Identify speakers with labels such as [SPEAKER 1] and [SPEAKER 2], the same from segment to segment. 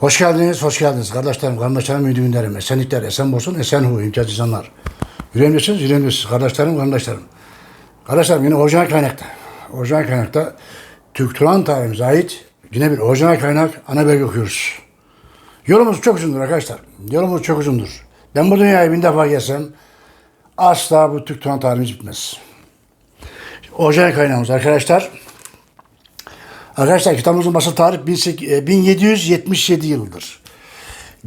[SPEAKER 1] Hoş geldiniz, hoş geldiniz. Kardeşlerim, kardeşlerim, müdürlerim, esenlikler, esen olsun, esen hu, imtiyaz insanlar. Yüreğimdesiniz, yüreğimdesiniz. Kardeşlerim, kardeşlerim. Kardeşlerim yine orijinal kaynakta. Orijinal kaynakta Türk Turan tarihimize ait yine bir orijinal kaynak ana belge okuyoruz. Yolumuz çok uzundur arkadaşlar. Yolumuz çok uzundur. Ben bu dünyaya bin defa gelsem asla bu Türk Turan tarihimiz bitmez. Orijinal kaynağımız arkadaşlar. Arkadaşlar kitabımızın basıl tarih 18 e, 1777 yılıdır.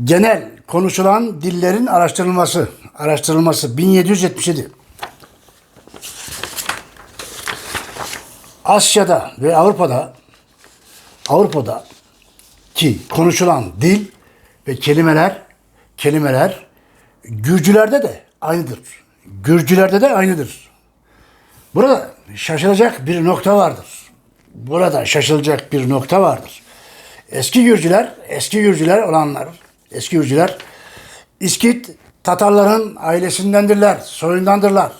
[SPEAKER 1] Genel konuşulan dillerin araştırılması, araştırılması 1777. Asya'da ve Avrupa'da Avrupa'da ki konuşulan dil ve kelimeler kelimeler Gürcülerde de aynıdır. Gürcülerde de aynıdır. Burada şaşılacak bir nokta vardır. Burada şaşılacak bir nokta vardır. Eski Gürcüler, eski Gürcüler olanlar, eski Gürcüler İskit Tatarların ailesindendirler, soyundandırlar.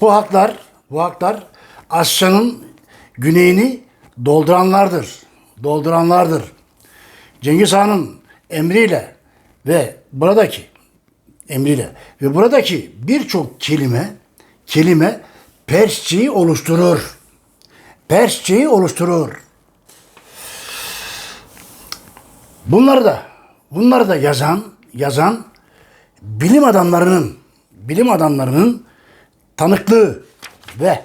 [SPEAKER 1] Bu halklar, bu halklar Asya'nın güneyini dolduranlardır. Dolduranlardır. Cengiz Han'ın emriyle ve buradaki emriyle ve buradaki birçok kelime kelime Persçeyi oluşturur. Persçeyi oluşturur. Bunları da bunları da yazan yazan bilim adamlarının bilim adamlarının tanıklığı ve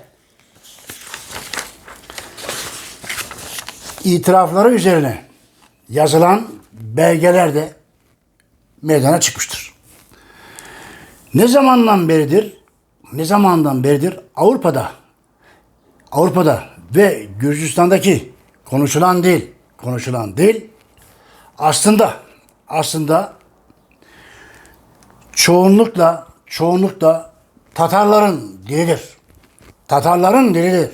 [SPEAKER 1] itirafları üzerine yazılan belgeler de meydana çıkmıştır. Ne zamandan beridir, ne zamandan beridir Avrupa'da, Avrupa'da ve Gürcistan'daki konuşulan dil, konuşulan dil aslında, aslında çoğunlukla, çoğunlukla Tatarların dilidir. Tatarların dilidir.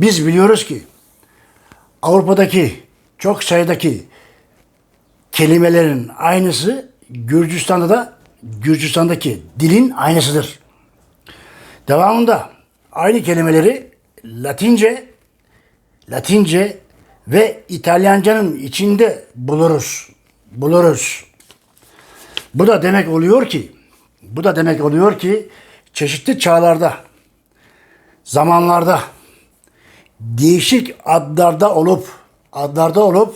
[SPEAKER 1] Biz biliyoruz ki Avrupa'daki çok sayıdaki kelimelerin aynısı Gürcistan'da da Gürcistan'daki dilin aynısıdır. Devamında aynı kelimeleri Latince, Latince ve İtalyancanın içinde buluruz. Buluruz. Bu da demek oluyor ki, bu da demek oluyor ki çeşitli çağlarda, zamanlarda değişik adlarda olup adlarda olup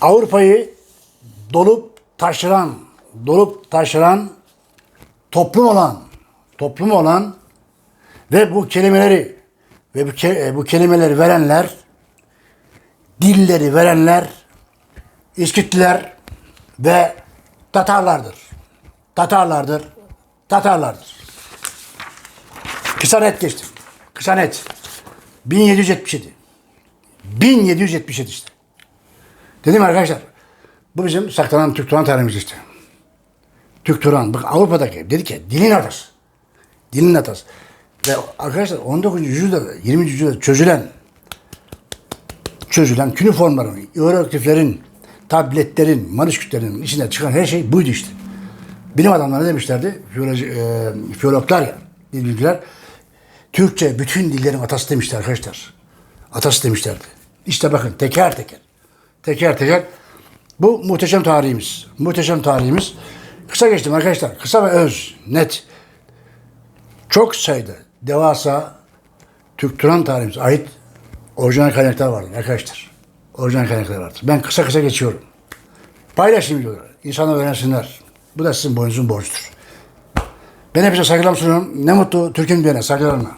[SPEAKER 1] Avrupa'yı dolup taşıran, dolup taşıran toplum olan, toplum olan ve bu kelimeleri ve bu, ke- bu kelimeleri verenler, dilleri verenler İskitliler ve Tatarlardır. Tatarlardır. Tatarlardır. Kısa net geçtim. Kısa net. 1777. 1777 işte. Dedim arkadaşlar bu bizim saklanan Türk Turan tarihimiz işte. Türk Turan. Bak Avrupa'daki dedi ki dilin atası. Dilin atası. Ve arkadaşlar 19. yüzyılda 20. yüzyılda çözülen çözülen küniformların, hierogliflerin, tabletlerin, manüskütlerin içinde çıkan her şey buydu işte. Bilim adamları ne demişlerdi? Fiyoloji, e, ya, bilgiler. Türkçe bütün dillerin atası demişler arkadaşlar. Atası demişlerdi. İşte bakın teker teker. Teker teker. Bu muhteşem tarihimiz. Muhteşem tarihimiz. Kısa geçtim arkadaşlar. Kısa ve öz, net. Çok sayıda devasa Türk Turan tarihimize ait orijinal kaynaklar vardır arkadaşlar. Orijinal kaynaklar vardır. Ben kısa kısa geçiyorum. Paylaşayım videoları. İnsanlar öğrensinler. Bu da sizin boyunuzun borcudur. Ben hepinize saygılar sunuyorum. Ne mutlu Türk'ün diyene saygılarımla.